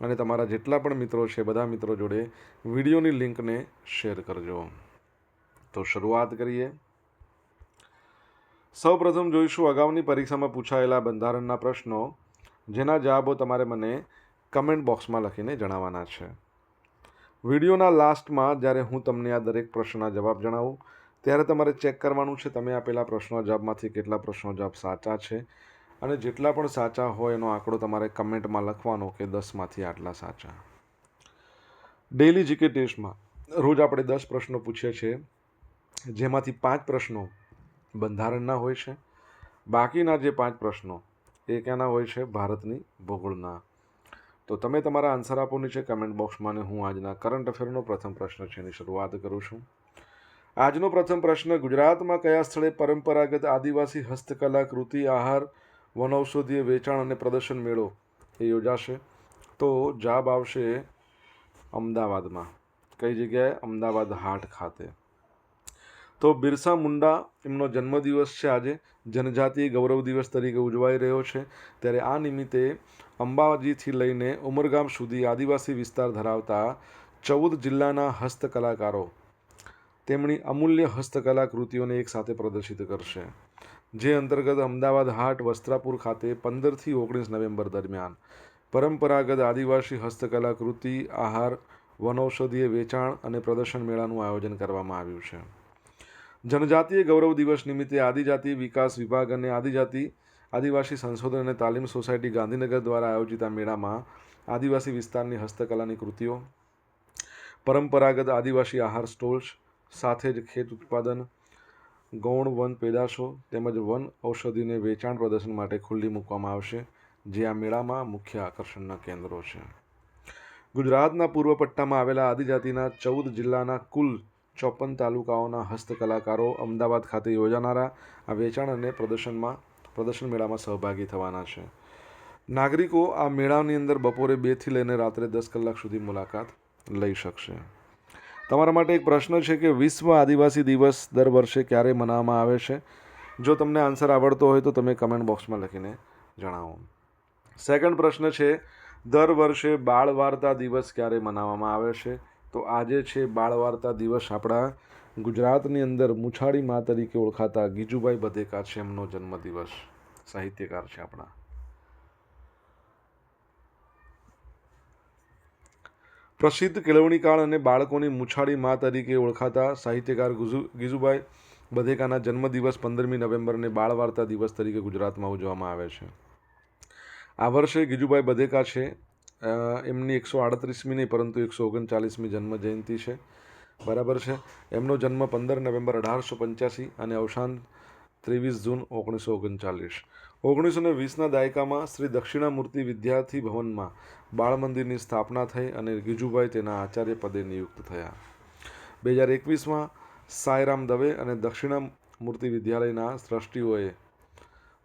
અને તમારા જેટલા પણ મિત્રો છે, બધા મિત્રો જોડે વિડીયોની લિંકને શેર કરજો. તો શરૂઆત કરીએ. સૌપ્રથમ જોઈશું અગાઉની પરીક્ષામાં પૂછાયેલા બંધારણના પ્રશ્નો, જેના જવાબો તમારે મને કમેન્ટ બોક્સમાં લખીને જણાવવાના છે. વિડીયોના લાસ્ટમાં જ્યારે હું તમને આ દરેક પ્રશ્નના જવાબ જણાવું, ત્યારે તમારે ચેક કરવાનું છે, તમે આપેલા પ્રશ્નો જવાબમાંથી કેટલા પ્રશ્નો જવાબ સાચા છે અને જેટલા પણ સાચા હોય એનો આંકડો તમારે કમેન્ટમાં લખવાનો કે દસમાંથી આટલા સાચા. ડેઇલી જીકે ટેસ્ટમાં રોજ આપણે દસ પ્રશ્નો પૂછીએ છીએ, જેમાંથી પાંચ પ્રશ્નો બંધારણના હોય છે. બાકીના જે પાંચ પ્રશ્નો એ ક્યાંના હોય છે? ભારતની ભૂગોળના. તો તમે તમારા આન્સર આપો નીચે કમેન્ટ બોક્સમાં અને હું આજના કરંટ અફેરનો પ્રથમ પ્રશ્ન છે એની શરૂઆત કરું છું. આજનો પ્રથમ પ્રશ્ન, ગુજરાતમાં કયા સ્થળે પરંપરાગત આદિવાસી હસ્તકલા, કૃતિ, આહાર વનૌષધીય વેચાણ અને પ્રદર્શન મેળો, એ યોજાશે. તો જાબ આવશે અમદાવાદમાં. કઈ જગ્યાએ? અમદાવાદ હાટ ખાતે. તો બિરસા મુંડા, એમનો જન્મદિવસ છે આજે. જનજાતિ ગૌરવ દિવસ તરીકે ઉજવાઈ રહ્યો છે. ત્યારે આ નિમિત્તે અંબાજીથી લઈને ઉમરગામ સુધી આદિવાસી વિસ્તાર ધરાવતા ચૌદ જિલ્લાના હસ્તકલાકારો તેમની અમૂલ્ય હસ્તકલા કૃતિઓને એકસાથે પ્રદર્શિત કરશે. જે અંતર્ગત અમદાવાદ હાટ વસ્ત્રાપુર ખાતે પંદરથી ઓગણીસ નવેમ્બર દરમિયાન પરંપરાગત આદિવાસી હસ્તકલા કૃતિ આહાર, વનૌષધીય વેચાણ અને પ્રદર્શન મેળાનું આયોજન કરવામાં આવ્યું છે. જનજાતીય ગૌરવ દિવસ નિમિત્તે આદિજાતિ વિકાસ વિભાગ અને આદિજાતિ આદિવાસી સંશોધન અને તાલીમ સોસાયટી ગાંધીનગર દ્વારા આયોજિત આ મેળામાં આદિવાસી વિસ્તારની હસ્તકલાની કૃતિઓ, પરંપરાગત આદિવાસી આહાર સ્ટોલ્સ, સાથે જ ખેત ઉત્પાદન ગૌણ વન પેદાશો તેમજ વન ઔષધિને વેચાણ પ્રદર્શન માટે ખુલ્લી મૂકવામાં આવશે, જે આ મેળામાં મુખ્ય આકર્ષણના કેન્દ્રો છે. ગુજરાતના પૂર્વ પટ્ટામાં આવેલા આદિજાતિના ચૌદ જિલ્લાના કુલ ચોપન તાલુકાઓના હસ્તકલાકારો અમદાવાદ ખાતે યોજાનારા આ વેચાણ અને પ્રદર્શનમાં, પ્રદર્શન મેળામાં સહભાગી થવાના છે. નાગરિકો આ મેળાની અંદર બપોરે બેથી લઈને રાત્રે દસ કલાક સુધી મુલાકાત લઈ શકશે. તમારા માટે એક પ્રશ્ન છે કે વિશ્વ આદિવાસી દિવસ દર વર્ષે ક્યારે મનાવવામાં આવે છે? જો તમને આન્સર આવડતો હોય તો તમે કમેન્ટ બોક્સમાં લખીને જણાવો. સેકન્ડ પ્રશ્ન છે, દર વર્ષે બાળ વાર્તા દિવસ ક્યારે મનાવવામાં આવે છે? તો આજે છે બાળ વાર્તા દિવસ આપણા ગુજરાતની અંદર મુછાળી મા તરીકે ઓળખાતા ગીજુભાઈ બધેકા છે એમનો જન્મદિવસ. સાહિત્યકાર છે આપણા. પ્રસિદ્ધ કેળવણીકાળ અને બાળકોની મુછાળી મા તરીકે ઓળખાતા સાહિત્યકાર ગુજુ ગીજુભાઈ બધેકાના જન્મદિવસ પંદરમી નવેમ્બરને બાળ વાર્તા દિવસ તરીકે ગુજરાતમાં ઉજવવામાં આવે છે. આ વર્ષે ગીજુભાઈ બધેકા છે. એમની એકસો આડત્રીસમી નહીં, પરંતુ એકસો ઓગણચાલીસમી જન્મ જયંતિ છે. બરાબર છે. એમનો જન્મ પંદર નવેમ્બર અઢારસો પંચ્યાસી અને અવસાન ત્રેવીસ જૂન ઓગણીસો ઓગણચાલીસ. ઓગણીસો ને વીસના દાયકામાં શ્રી દક્ષિણામૂર્તિ વિદ્યાર્થી ભવનમાં બાળ મંદિરની સ્થાપના થઈ અને ગીજુભાઈ તેના આચાર્ય પદે નિયુક્ત થયા. બે હજાર એકવીસમાં સાયરામ દવે અને દક્ષિણામૂર્તિ વિદ્યાલયના ટ્રસ્ટીઓએ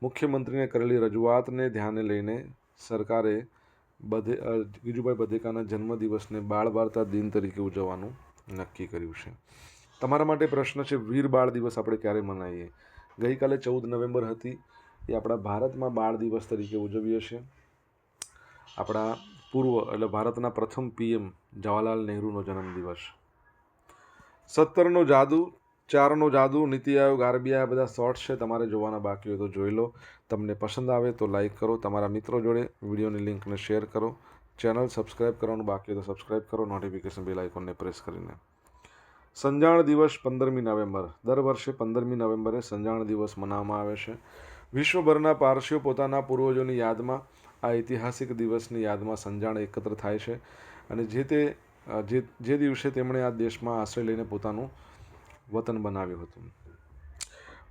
મુખ્યમંત્રીને કરેલી રજૂઆતને ધ્યાને લઈને સરકારે બધે ગીજુભાઈ બધેકાના જન્મદિવસને બાળ વાર્તા દિન તરીકે ઉજવવાનું નક્કી કર્યું છે. તમારા માટે પ્રશ્ન છે, વીર બાળ દિવસ આપણે ક્યારે મનાવીએ? ગઈકાલે ચૌદ નવેમ્બર હતી. એ આપણા ભારતમાં બાળ દિવસ તરીકે ઉજવીએ છીએ. આપણા પૂર્વ એટલે ભારતના પ્રથમ પીએમ જવાહરલાલ નહેરુનો જન્મદિવસ સત્તરનો જાદુ, ચારનો જાદુ, નીતિ આયોગ, આરબીઆઈ, આ બધા શોર્ટ્સ છે. તમારે જોવાના બાકી હોય તો જોઈ લો. તમને પસંદ આવે તો લાઇક કરો. તમારા મિત્રો જોડે વિડીયોની લિંકને શેર કરો. ચેનલ સબસ્ક્રાઇબ કરવાનું બાકી હોય તો સબસ્ક્રાઇબ કરો. નોટિફિકેશન બેલ આઇકોનને પ્રેસ કરીને. સંજાણ દિવસ પંદરમી નવેમ્બર. દર વર્ષે પંદરમી નવેમ્બરે સંજાણ દિવસ મનાવવામાં આવે છે. વિશ્વભરના પારસીઓ પોતાના પૂર્વજોની યાદમાં, આ ઐતિહાસિક દિવસની યાદમાં સંજાણ એકત્ર થાય છે અને જે તે, જે દિવસે તેમણે આ દેશમાં આશ્રય લઈને પોતાનું વતન બનાવ્યું હતું.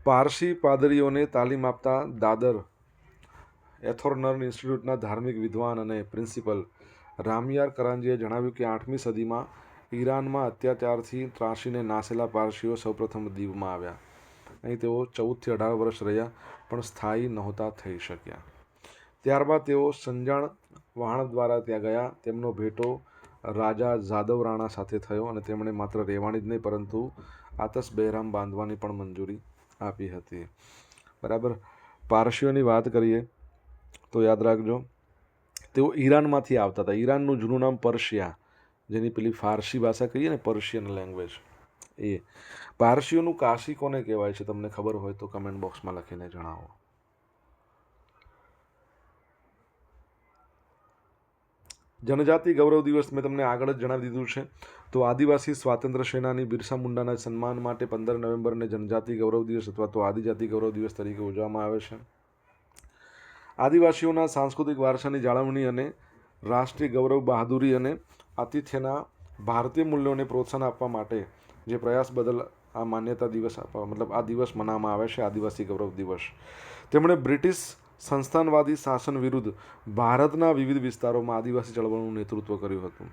પારસી પાદરીઓને તાલીમ આપતા દાદર એથોર્નર ઇન્સ્ટિટ્યૂટના ધાર્મિક વિદ્વાન અને પ્રિન્સિપલ રામયાર કરાંજીએ જણાવ્યું કે આઠમી સદીમાં ઈરાનમાં અત્યાચારથી ત્રાસીને નાસેલા પારસીઓ સૌપ્રથમ દીવમાં આવ્યા. અહીં તેઓ ચૌદથી અઢાર વર્ષ રહ્યા, પણ સ્થાયી નહોતા થઈ શક્યા. ત્યારબાદ તેઓ સંજાણ વહાણ દ્વારા ત્યાં ગયા. તેમનો ભેટો રાજા જાદવ રાણા સાથે થયો અને તેમણે માત્ર રહેવાની જ નહીં, પરંતુ આતસ બહેરામ બાંધવાની પણ મંજૂરી આપી હતી. બરાબર? પારસીઓની વાત કરીએ તો યાદ રાખજો, તેઓ ઈરાનમાંથી આવતા હતા. ઈરાનનું જૂનું નામ પર્શિયા. જેની પેલી ફારસી ભાષા કહીએ ને, પર્શિયન લેંગ્વેજ એ. પારસીઓનું કાશી કોને કહેવાય છે તમને ખબર હોય તો કમેન્ટ બોક્સમાં લખીને જણાવો. જનજાતિ ગૌરવ દિવસ મેં તમને આગળ જ જણાવી દીધું છે. તો આદિવાસી સ્વાતંત્ર્ય સેનાની બિરસા મુંડાના સન્માન માટે પંદર નવેમ્બરને જનજાતિ ગૌરવ દિવસ અથવા તો આદિજાતિ ગૌરવ દિવસ તરીકે ઉજવવામાં આવે છે. આદિવાસીઓના સાંસ્કૃતિક વારસાની જાળવણી અને રાષ્ટ્રીય ગૌરવ બહાદુરી અને આતિથ્યના ભારતીય મૂલ્યોને પ્રોત્સાહન આપવા માટે જે પ્રયાસ બદલ આ માન્યતા દિવસ આપવા, મતલબ આ દિવસ મનાવવામાં આવે છે આદિવાસી ગૌરવ દિવસ. તેમણે બ્રિટિશ સંસ્થાનવાદી શાસન વિરુદ્ધ ભારતના વિવિધ વિસ્તારોમાં આદિવાસી ચળવળનું નેતૃત્વ કર્યું હતું.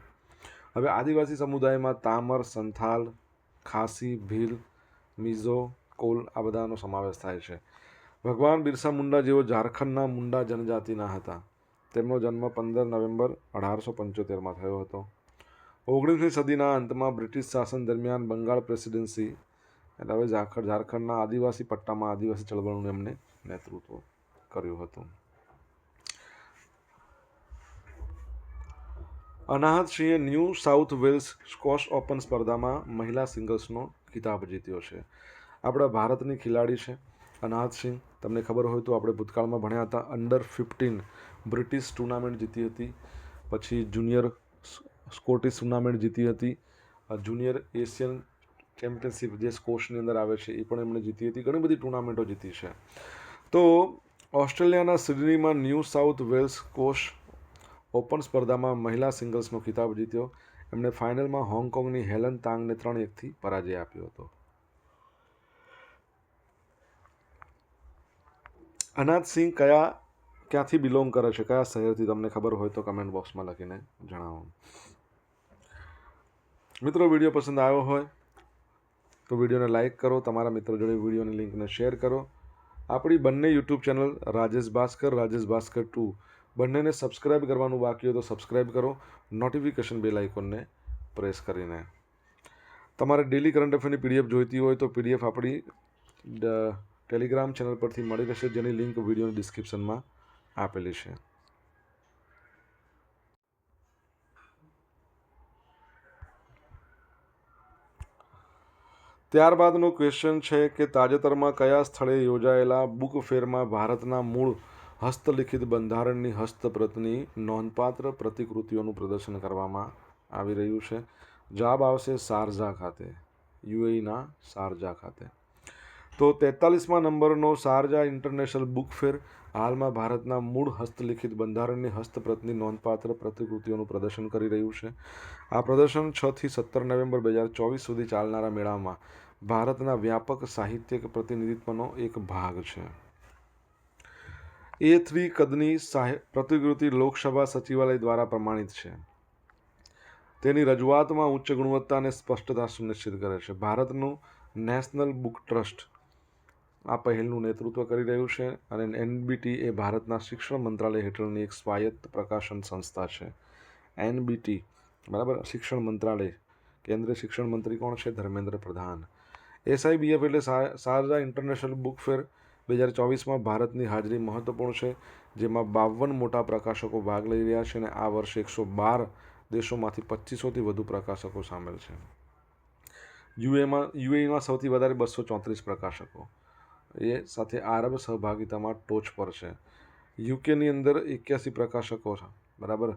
હવે આદિવાસી સમુદાયમાં તામર, સંથાલ, ખાસી, ભીલ, મિઝો, કોલ આ બધાનો સમાવેશ થાય છે. ભગવાન બિરસા મુંડા જેઓ ઝારખંડના મુંડા જનજાતિના હતા. તેમનો જન્મ પંદર નવેમ્બર અઢારસો પંચોતેરમાં થયો હતો. ઓગણીસમી સદીના અંતમાં બ્રિટિશ શાસન દરમિયાન બંગાળ પ્રેસિડેન્સી એટલે હવે ઝારખંડ ઝારખંડના આદિવાસી પટ્ટામાં આદિવાસી ચળવળનું એમને નેતૃત્વ કર્યું હતું. અનાહત સિંહે New South Wales squash open સ્પર્ધામાં મહિલા સિંગલ્સનો ખિતાબ જીત્યો છે. આપણા ભારતની ખેલાડી છે અનાહત સિંહ તમને ખબર હોય તો આપણે ભૂતકાળમાં ભણ્યા હતા અંડર ફિફ્ટીન બ્રિટિશ ટુર્નામેન્ટ જીતી હતી, પછી જુનિયર સ્કોટિશ ટુર્નામેન્ટ જીતી હતી જુનિયર એશિયન ચેમ્પિયનશિપ જે સ્કોશની અંદર આવે છે એ પણ એમણે જીતી હતી, ઘણી બધી ટુર્નામેન્ટો જીતી છે. તો ઓસ્ટ્રેલિયાના સિડનીમાં New South Wales squash open સ્પર્ધામાં મહિલા સિંગલ્સનો ખિતાબ જીત્યો. એમણે ફાઇનલમાં હોંગકોંગની હેલન તાંગને ત્રણ એકથી પરાજય આપ્યો હતો. અનાજ સિંહ કયા ક્યાંથી બિલોંગ કરે છે? કયા શહેરથી? તમને ખબર હોય તો કમેન્ટ બોક્સમાં લખીને જણાવો. મિત્રો વીડિયો પસંદ આવ્યો હોય તો વિડીયોને લાઇક કરો, તમારા મિત્રો જોડે વિડીયોની લિંકને શેર કરો. આપણી બંને YouTube channel Rajesh Bhaskar Rajesh Bhaskar two. બંનેને સબસ્ક્રાઇબ કરવાનું બાકી હોય તો સબસ્ક્રાઇબ કરો. નોટિફિકેશન બેલ આઇકોનને પ્રેસ કરીને. તમારે ડેલી કરંટ અફેરની પીડીએફ જોઈતી હોય તો પીડીએફ આપણી ટેલિગ્રામ ચેનલ પરથી મળી રહેશે, જેની લિંક વિડીયોની ડિસ્ક્રિપ્શનમાં આપેલી છે. ત્યારબાદનું ક્વેશ્ચન છે કે તાજેતરમાં કયા સ્થળે યોજાયેલા બુક ફેરમાં ભારતના મૂળ હસ્તલિખિત બંધારણની હસ્તપ્રતની નોંધપાત્ર પ્રતિકૃતિઓનું પ્રદર્શન કરવામાં આવી રહ્યું છે. જવાબ આવશે શારજા ખાતે, યુએઈના શારજા ખાતે. તો તેતાલીસમાં નંબરનો શારજા ઇન્ટરનેશનલ બુક ફેર હાલમાં ભારતના મૂળ હસ્તલિખિત બંધારણની હસ્તપ્રતની નોંધપાત્ર પ્રતિકૃતિઓનું પ્રદર્શન કરી રહ્યું છે. આ પ્રદર્શન છથી સત્તર નવેમ્બર બે હજાર ચોવીસ સુધી ચાલનારા મેળામાં ભારતના વ્યાપક સાહિત્યિક પ્રતિનિધિત્વનો એક ભાગ છે. એ થ્રી કદની પ્રતિકૃતિ લોકસભા સચિવાલય દ્વારા પ્રમાણિત છે. તેની રજૂઆતમાં ઉચ્ચ ગુણવત્તા અને સ્પષ્ટતા સુનિશ્ચિત કરે છે. ભારતનું નેશનલ બુક ટ્રસ્ટ આ પહેલનું નેતૃત્વ કરી રહ્યું છે અને એનબીટી એ ભારતના શિક્ષણ મંત્રાલય હેઠળની એક સ્વાયત્ત પ્રકાશન સંસ્થા છે. એનબીટી, બરાબર? શિક્ષણ મંત્રાલય. કેન્દ્રીય શિક્ષણ મંત્રી કોણ છે? ધર્મેન્દ્ર પ્રધાન. એસઆઈબીએફ એટલે શારજા ઇન્ટરનેશનલ બુક ફેર બે હજાર ચોવીસમાં ભારતની હાજરી મહત્વપૂર્ણ છે, જેમાં બાવન મોટા પ્રકાશકો ભાગ લઈ રહ્યા છે અને આ વર્ષે એકસો બાર દેશોમાંથી પચીસોથી વધુ પ્રકાશકો સામેલ છે. યુએમાં, યુએઈમાં સૌથી વધારે બસો ચોત્રીસ પ્રકાશકો. એ સાથે આરબ સહભાગિતામાં ટોચ પર છે. યુકેની અંદર એક્યાસી પ્રકાશકો છે. બરાબર?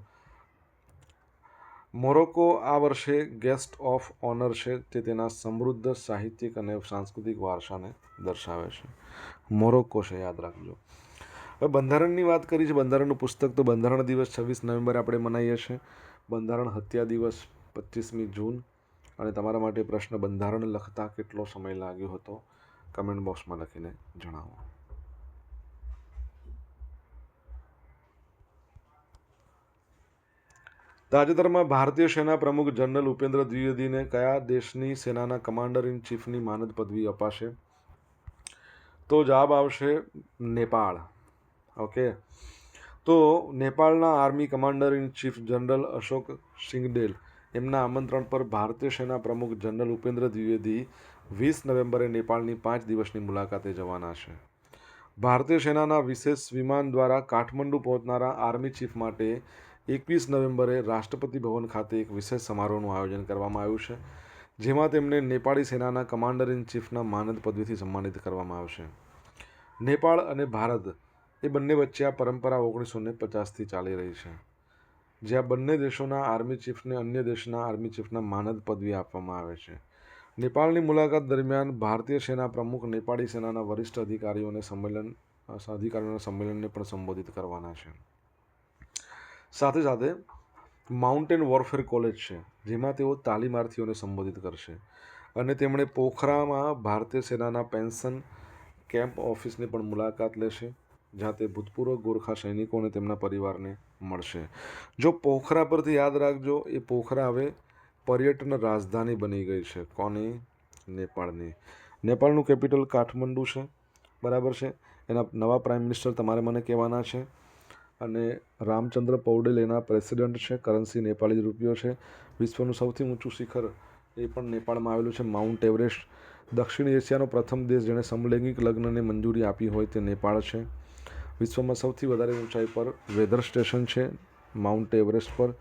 મોરોક્કો આ વર્ષે ગેસ્ટ ઓફ ઓનર છે તે તેના સમૃદ્ધ સાહિત્યિક અને સાંસ્કૃતિક વારસાને દર્શાવે છે. મોરોક્કો છે, યાદ રાખજો. હવે બંધારણની વાત કરી છે. બંધારણનું પુસ્તક તો બંધારણ દિવસ છવ્વીસ નવેમ્બરે આપણે મનાવીએ છીએ. બંધારણ હત્યા દિવસ પચીસમી જૂન. અને તમારા માટે પ્રશ્ન, બંધારણ લખતા કેટલો સમય લાગ્યો હતો? કમેન્ટ બોક્સમાં લખીને જણાવો. તાજેતરમાં ભારતીય સેના પ્રમુખ જનરલ ઉપેન્દ્ર દ્વિવેદીને કયા દેશની સેનાના કમાન્ડર ઇન ચીફની માનદ પદવી અપાશે? તો જવાબ આવશે નેપાળ. ઓકે. તો નેપાળના army commander in chief general Ashok Sigdel એમના આમંત્રણ પર ભારતીય સેના પ્રમુખ જનરલ ઉપેન્દ્ર દ્વિવેદી વીસ નવેમ્બરે નેપાળની પાંચ દિવસની મુલાકાતે જવાના છે. ભારતીય સેનાના વિશેષ વિમાન દ્વારા કાઠમંડુ પહોંચનારા આર્મી ચીફ માટે એકવીસ નવેમ્બરે રાષ્ટ્રપતિ ભવન ખાતે એક વિશેષ સમારોહનું આયોજન કરવામાં આવ્યું છે, જેમાં તેમને નેપાળી સેનાના કમાન્ડર ઇન ચીફના માનદ પદવીથી સન્માનિત કરવામાં આવશે. નેપાળ અને ભારત એ બંને વચ્ચે આ પરંપરા ઓગણીસો ને પચાસથી ચાલી રહી છે, જ્યાં બંને દેશોના આર્મી ચીફને અન્ય દેશના આર્મી ચીફના માનદ પદવી આપવામાં આવે છે. નેપાળની મુલાકાત દરમિયાન ભારતીય સેના પ્રમુખ નેપાળી સેનાના વરિષ્ઠ અધિકારીઓને સંમેલન અધિકારીઓના સંમેલનને પણ સંબોધિત કરવાના છે. સાથે સાથે માઉન્ટેન વોરફેર કોલેજ છે, જેમાં તેઓ તાલીમાર્થીઓને સંબોધિત કરશે અને તેમણે પોખરામાં ભારતીય સેનાના પેન્શન કેમ્પ ઓફિસની પણ મુલાકાત લેશે, જ્યાં તે ભૂતપૂર્વ ગોરખા સૈનિકો અને તેમના પરિવારને મળશે. જો પોખરા પરથી યાદ રાખજો, એ પોખરા હવે પર્યટન રાજધાની બની ગઈ છે. કોની? નેપાળની. નેપાળનું કેપિટલ કાઠમંડુ છે. બરાબર છે? એના નવા પ્રાઇમ મિનિસ્ટર તમારે મને કહેવાના છે. અને રામચંદ્ર પૌડેલ એના પ્રેસિડેન્ટ છે. કરન્સી નેપાળી રૂપિયો છે. વિશ્વનું સૌથી ઊંચું શિખર એ પણ નેપાળમાં આવેલું છે. Mount Everest. દક્ષિણ એશિયાનો પ્રથમ દેશ જેણે સમલૈંગિક લગ્નને મંજૂરી આપી હોય તે નેપાળ છે. વિશ્વમાં સૌથી વધારે ઊંચાઈ પર વેધર સ્ટેશન છે માઉન્ટ એવરેસ્ટ પર.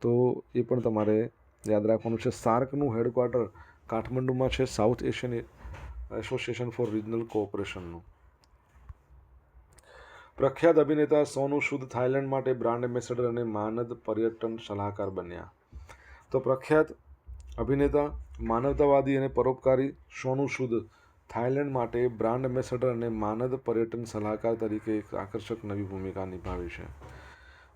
તો એ પણ તમારે યાદ રાખવાનું છે, સાર્કનું હેડક્વાર્ટર કાઠમંડુમાં છે, South Asian association for regional કોઓપરેશનનું. પ્રખ્યાત અભિનેતા સોનુ સૂદ થાઇલેન્ડ માટે બ્રાન્ડ એમ્બેસેડર અને માનદ પર્યટન સલાહકાર બન્યા. તો પ્રખ્યાત અભિનેતા, માનવતાવાદી અને પરોપકારી સોનુ સૂદ થાઇલેન્ડ માટે બ્રાન્ડ એમ્બેસેડર અને માનદ પર્યટન સલાહકાર તરીકે એક આકર્ષક નવી ભૂમિકા નિભાવી છે.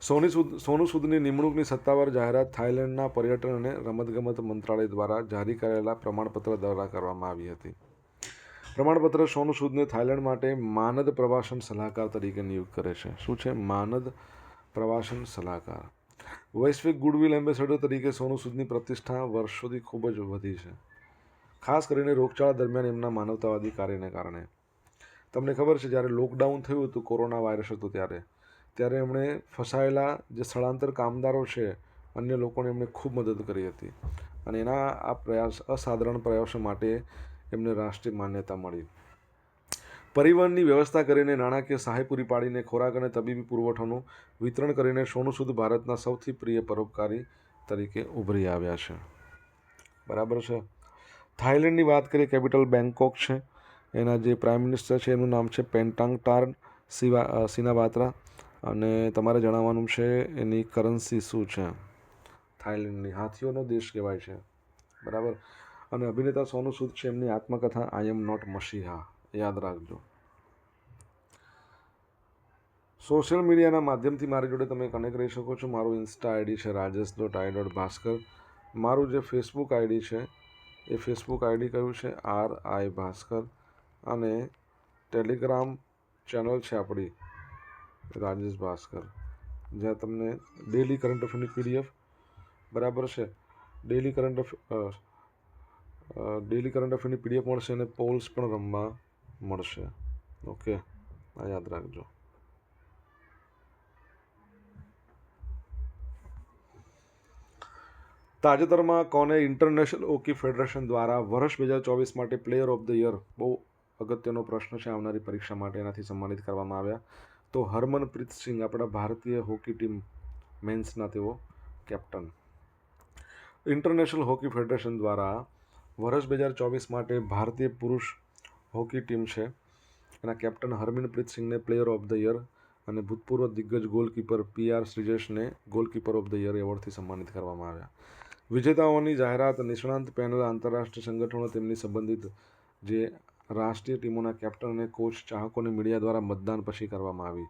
સોની સૂદ સોનુ સૂદની નિમણૂકની સત્તાવાર જાહેરાત થાઇલેન્ડના પર્યટન અને રમતગમત મંત્રાલય દ્વારા જારી કરાયેલા પ્રમાણપત્ર દ્વારા કરવામાં આવી હતી. પ્રમાણપત્ર સોનુ સૂદને થાઇલેન્ડ માટે માનદ પ્રવાસન સલાહકાર તરીકે નિયુક્ત કરે છે. શું છે માનદ પ્રવાસન સલાહકાર? વૈશ્વિક ગુડવિલ એમ્બેસેડર તરીકે સોનુ સૂદની પ્રતિષ્ઠા વર્ષોથી ખૂબ જ વધી છે. ખાસ કરીને રોગચાળા દરમિયાન એમના માનવતાવાદી કાર્યને કારણે. તમને ખબર છે, જ્યારે લોકડાઉન થયું હતું, કોરોના વાયરસ હતો ત્યારે. ત્યારે એમણે ફસાયેલા જે સ્થળાંતર કામદારો છે, અન્ય લોકોને એમણે ખૂબ મદદ કરી હતી. અને એના આ પ્રયાસ, અસાધારણ પ્રયાસો માટે એમને રાષ્ટ્રીય માન્યતા મળી. પરિવહનની વ્યવસ્થા કરીને નાણાકીય સહાય પૂરી પાડીને ખોરાક અને તબીબી પુરવઠાનું વિતરણ કરીને સોનું સૂદ ભારતના સૌથી પ્રિય પરોપકારી તરીકે ઉભરી આવ્યા છે. બરાબર છે? થાઇલેન્ડની વાત કરીએ, કેપિટલ બેંકોક છે. એના જે પ્રાઇમ મિનિસ્ટર છે, એનું નામ છે પેન્ટાંગ ટાર્ન સિવા, સિનાવાત્રા. અને તમારે જણાવવાનું છે, એની કરન્સી શું છે? થાઇલેન્ડની હાથીઓનો દેશ કહેવાય છે. બરાબર? અને અભિનેતા સોનુ સૂદ છે, એમની આત્મકથા આઈ એમ નોટ મસીહા યાદ રાખજો. સોશિયલ મીડિયાના માધ્યમથી મારી જોડે તમે કનેક્ટ રહી શકો છો. મારું ઇન્સ્ટા આઈડી છે Rajesh dot I dot Bhaskar મારું જે ફેસબુક આઈડી છે, એ ફેસબુક આઈડી કયું છે? R I Bhaskar. અને ટેલિગ્રામ ચેનલ છે આપણી. રાજેશ ભાસ્કર. જ્યાં તમને ડેલી કરંટ અફેરની પીડીએફ બરાબર છે. ડેલી કરંટ ડેલી કરંટ અફેરની પીડીએફ મળશે અને પોલ્સ પણ રમવા મળશે. ઓકે આ યાદ રાખજો. તાજેતરમાં કોને ઇન્ટરનેશનલ હોકી ફેડરેશન દ્વારા વર્ષ બે હજાર ચોવીસ માટે પ્લેયર ઓફ ધ યર બહુ અગત્યનો પ્રશ્ન છે. આવનારી પરીક્ષા માટે એનાથી સન્માનિત કરવામાં આવ્યા. તો હરમનપ્રીત સિંહ, આપણા ભારતીય હોકી ટીમ મેન્સના તેઓ કેપ્ટન. ઇન્ટરનેશનલ હોકી ફેડરેશન દ્વારા વર્ષ બે હજાર ચોવીસ માટે ભારતીય પુરુષ હોકી ટીમ છે. એના કેપ્ટન હરમિનપ્રીત સિંહને પ્લેયર ઓફ ધ યર અને ભૂતપૂર્વ દિગ્ગજ ગોલકીપર પી આર શ્રીજેશને ગોલકીપર ઓફ ધ યર એવોર્ડથી સન્માનિત કરવામાં આવ્યા. વિજેતાઓની જાહેરાત નિષ્ણાંત પેનલ આંતરરાષ્ટ્રીય સંગઠનો તેમની સંબંધિત જે રાષ્ટ્રીય ટીમોના કેપ્ટન અને કોચ ચાહકોને મીડિયા દ્વારા મતદાન પછી કરવામાં આવી.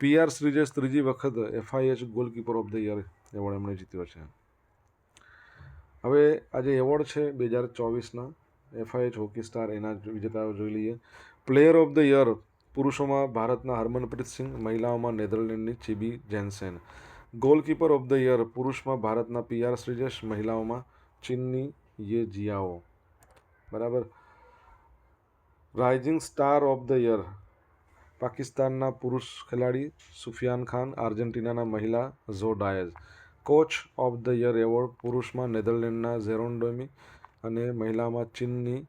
પી આર શ્રીજેશ ત્રીજી વખત FIH goalkeeper of the year award એમણે જીત્યો છે. હવે આ જે એવોર્ડ છે બે હજાર ચોવીસના એફઆઈએચ હોકી સ્ટાર એના વિજેતાઓ જોઈ લઈએ. પ્લેયર ઓફ ધ યર પુરુષોમાં ભારતના હરમનપ્રીત સિંહ મહિલાઓમાં નેધરલેન્ડની Yibbi Jansen. Goalkeeper of the year પુરુષમાં ભારતના પી આર શ્રીજેશ, મહિલાઓમાં ચીનની યે જિયાઓ. બરાબર? Rising star of the year પાકિસ્તાનના પુરુષ ખેલાડી સુફિયાન ખાન, આર્જેન્ટિનાના મહિલા Zoe Diaz. Coach of the year award પુરુષમાં નેધરલેન્ડના ઝેરોન્ડોમી અને મહિલામાં ચીનની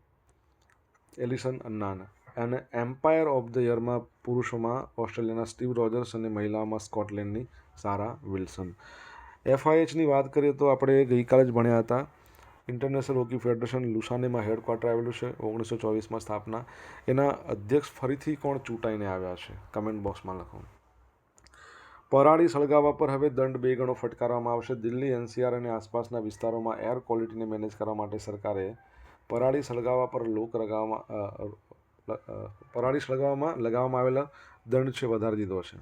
એલિસન અન્નાન. અને એમ્પાયર ઓફ ધ યરમાં પુરુષોમાં ઓસ્ટ્રેલિયાના સ્ટીવ રોજર્સ અને મહિલાઓમાં સ્કોટલેન્ડની સારા વિલ્સન. એફઆઈએચની વાત કરીએ તો આપણે ગઈકાલે જ ભણ્યા હતા. ઇન્ટરનેશનલ હોકી ફેડરેશન લુસાનેમાં હેડક્વાર્ટર આવેલું છે. ઓગણીસો ચોવીસમાં સ્થાપના. એના અધ્યક્ષ ફરીથી કોણ ચૂંટાઈને આવ્યા છે? કમેન્ટ બોક્સમાં લખો. પરાળી સળગાવવા પર હવે દંડ બે ગણો ફટકારવામાં આવશે. દિલ્હી, એનસીઆર અને આસપાસના વિસ્તારોમાં એર ક્વોલિટીને મેનેજ કરવા માટે સરકારે પરાળી સળગાવવા પર લોક લગાવવામાં પરાળી સળગાવવામાં, લગાવવામાં આવેલા દંડ છે વધારી દીધો છે.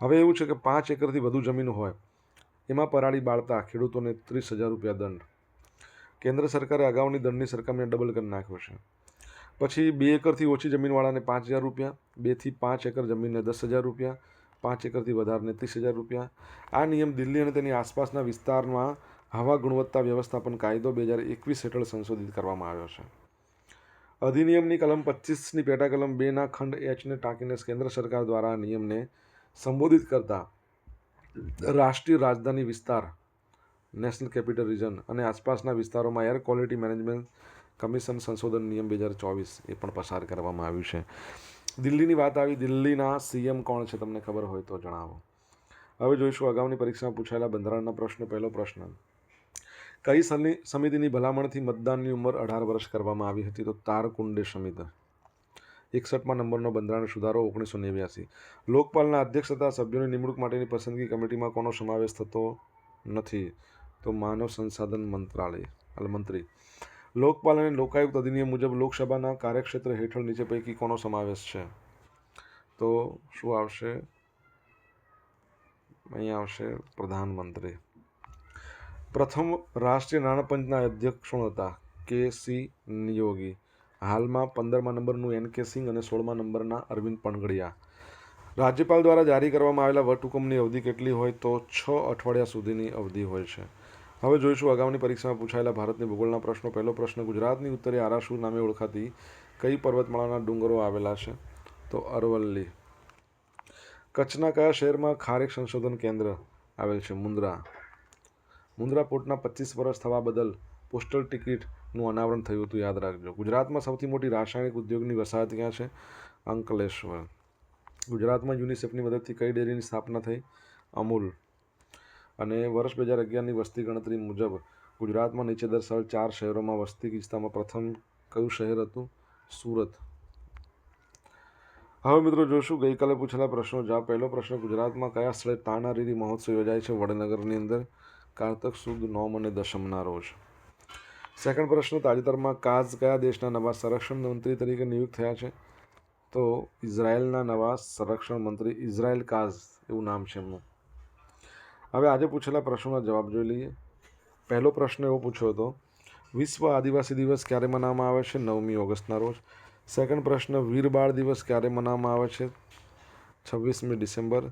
હવે એવું છે કે પાંચ એકરથી વધુ જમીન હોય. એમાં પરાળી બાળતા ખેડૂતોને ત્રીસ હજાર રૂપિયા દંડ. કેન્દ્ર સરકારે અગાઉની દંડની સરખામણીએ ડબલ કરી નાખ્યો છે. પછી બે એકરથી ઓછી જમીનવાળાને પાંચ હજાર રૂપિયા, બેથી પાંચ એકર જમીનને દસ હજાર રૂપિયા, પાંચ એકરથી વધારને ત્રીસ હજાર રૂપિયા. આ નિયમ દિલ્હી અને તેની આસપાસના વિસ્તારમાં હવા ગુણવત્તા વ્યવસ્થાપન કાયદો બે હજાર એકવીસ હેઠળ સંશોધિત કરવામાં આવ્યો છે. અધિનિયમની કલમ પચીસની પેટા કલમ બેના ખંડ એચને ટાંકીને કેન્દ્ર સરકાર દ્વારા આ નિયમને સંબોધિત કરતા રાષ્ટ્રીય રાજધાની વિસ્તાર નેશનલ કેપિટલ રિજન અને આસપાસના વિસ્તારોમાં એર ક્વોલિટી મેનેજમેન્ટ કમિશન સંશોધન નિયમ બે હજાર ચોવીસ એ પણ પસાર કરવામાં આવ્યું છે. દિલ્હીની વાત આવી, દિલ્હીના સીએમ કોણ છે તમને ખબર હોય તો જણાવો. હવે જોઈશું અગાઉની પરીક્ષામાં પૂછાયેલા બંધારણના પ્રશ્ન, પહેલો પ્રશ્ન. કઈ સમિ- સમિતિની ભલામણથી મતદાનની ઉંમર અઢાર વર્ષ કરવામાં આવી હતી? તો તારકુંડે સમિતિ. એકસઠમાં નંબરનો બંધારણ સુધારો, ઓગણીસો નેવ્યાસી. લોકપાલના અધ્યક્ષ તથા સભ્યોની નિમણૂક માટેની પસંદગી કમિટીમાં કોનો સમાવેશ થતો નથી? તો માનવ સંસાધન મંત્રાલય મંત્રી. લોકપાલ અને લોકાયુક્ત અધિનિયમ મુજબ લોકસભાના કાર્યક્ષેત્ર હેઠળ નીચે પૈકી કોનો સમાવેશ છે? તો શું આવશે? અહીંયા આવશે પ્રધાનમંત્રી. પ્રથમ રાષ્ટ્રીય નાણાં પંચના અધ્યક્ષ કોણ હતા? કે સી. નિયોગી. હાલમાં પંદરમા નંબરનું એન. કે. સિંહ અને સોળમા નંબરના અરવિંદ પણગડિયા. રાજ્યપાલ દ્વારા જારી કરવામાં આવેલા વટહુકમની અવધિ કેટલી હોય તો છ અઠવાડિયા સુધીની અવધિ હોય છે. હવે જોઈશું અગાઉની પરીક્ષામાં પૂછાયેલા ભારતની ભૂગોળના પ્રશ્નો. પહેલો પ્રશ્ન, ગુજરાતની ઉત્તરે આરાસુ નામે ઓળખાતી કઈ પર્વતમાળાના ડુંગરો આવેલા છે? તો અરવલ્લી. કચ્છના કયા શહેરમાં ખારેક સંશોધન કેન્દ્ર આવેલ છે? મુન્દ્રા. મુન્દ્રા પોર્ટના પચીસ વર્ષ થવા બદલ પોસ્ટલ ટિકિટનું અનાવરણ થયું હતું, યાદ રાખજો. ગુજરાતમાં સૌથી મોટી રાસાયણિક ઉદ્યોગની વસાહત ક્યાં છે? અંકલેશ્વર. ગુજરાતમાં યુનિસેફની મદદથી કઈ ડેરીની સ્થાપના થઈ? અમૂલ. અને વર્ષ બે હજાર અગિયારની વસ્તી ગણતરી મુજબ ગુજરાતમાં નીચે દર્શાવેલ ચાર શહેરોમાં વસ્તી ગીચતામાં પ્રથમ કયું શહેર હતું? સુરત. હવે મિત્રો જોશું, ગઈકાલે પૂછેલા પ્રશ્નો. જવાબ પહેલો પ્રશ્ન, ગુજરાતમાં કયા સ્થળે તાનારીરી મહોત્સવ યોજાય છે? વડનગરની અંદર કારતક સુદ, નોમ અને દશમના રોજ. સેકન્ડ પ્રશ્ન, તાજેતરમાં કાઝ કયા દેશના નવા સંરક્ષણ મંત્રી તરીકે નિયુક્ત થયા છે? તો ઇઝરાયલના નવા સંરક્ષણ મંત્રી ઇઝરાયલ કાઝ, એવું નામ છે એમનું. હવે આજે પૂછેલા પ્રશ્નોના જવાબ જોઈ લઈએ. પહેલો પ્રશ્ન એવો પૂછ્યો હતો, વિશ્વ આદિવાસી દિવસ ક્યારે મનાવવામાં આવે છે? નવમી ઓગસ્ટના રોજ. સેકન્ડ પ્રશ્ન, વીર બાળ દિવસ ક્યારે મનાવવામાં આવે છે? છવ્વીસમી ડિસેમ્બર.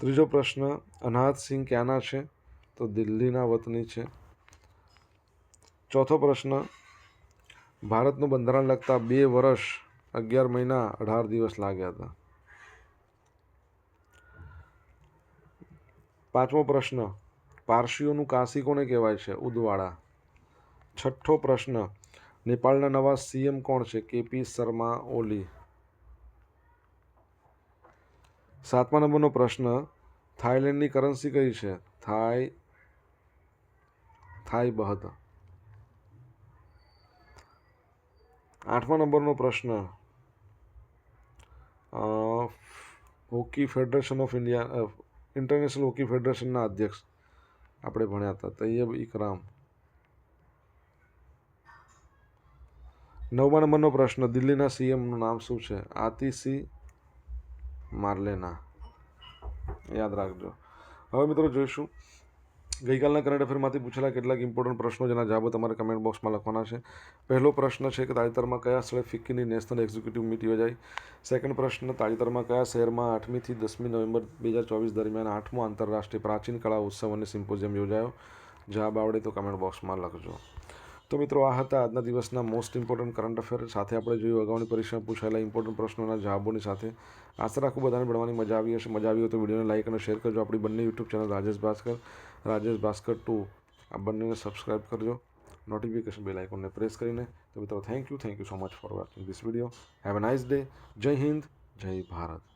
ત્રીજો પ્રશ્ન, અનાથ સિંહ ક્યાંના છે? તો દિલ્હીના વતની છે. ચોથો પ્રશ્ન, ભારતનું બંધારણ લગતા બે વર્ષ, અગિયાર મહિના, અઢાર દિવસ લાગ્યા હતા. પાંચમો પ્રશ્ન. પારસીઓનું કાશી કોને કહેવાય છે? ઉદવાડા. છઠ્ઠો પ્રશ્ન. નેપાળના નવા સીએમ કોણ છે? કેપી શર્મા ઓલી. સાતમા નંબરનો પ્રશ્ન. થાઈલેન્ડની કરન્સી કઈ છે? થાઈ થાઈ બહત. આઠમા નંબરનો પ્રશ્ન. Hockey federation of India international hockey ફેડરેશનના અધ્યક્ષ આપણે ભણ્યા હતા, તૈયબ ઇકરામ. નવમા નંબરનો પ્રશ્ન, દિલ્હીના સીએમનું નામ શું છે? આતિશી માર્લેના. યાદ રાખજો. હવે મિત્રો જોઈશું ગઈકાલના કરંટ અફેરમાંથી પૂછેલા કેટલાક ઇમ્પોર્ટન્ટ પ્રશ્નો જેના જવાબો તમારે કમેન્ટ બોક્સમાં લખવાના છે. પહેલો પ્રશ્ન છે કે તાજેતરમાં કયા સ્થળે ફિક્કીની નેશનલ એક્ઝિક્યુટિવ મીટ યોજાઈ? સેકન્ડ પ્રશ્ન, તાજેતરમાં કયા શહેરમાં આઠમીથી દસમી નવેમ્બર બે હજાર ચોવીસ દરમિયાન આઠમો આંતરરાષ્ટ્રીય પ્રાચીન કળા ઉત્સવ અને સિમ્પોઝિયમ યોજાયો? જવાબ આવડે તો કમેન્ટ બોક્સમાં લખજો. તો મિત્રો, આ હતા આજના દિવસના મોસ્ટ ઇમ્પોર્ટન્ટ કરંટ અફેર સાથે આપણે જોયું અગાઉની પરીક્ષામાં પૂછાયેલા ઇમ્પોર્ટન્ટ પ્રશ્નોના જવાબોની સાથે. આશા રાખું બધાને ભણવાની મજા આવી હશે. મજા આવી હોય તો વિડીયોને લાઇક અને શેર કરજો. આપણી બંને YouTube channel Rajesh Bhaskar. Rajesh Bhaskar two આ બંનેને સબસ્ક્રાઇબ કરજો નોટિફિકેશન બેલ આઇકોનને પ્રેસ કરીને તો મિત્રો thank you thank you so much for watching this video have a nice day Jai Hind Jai Bharat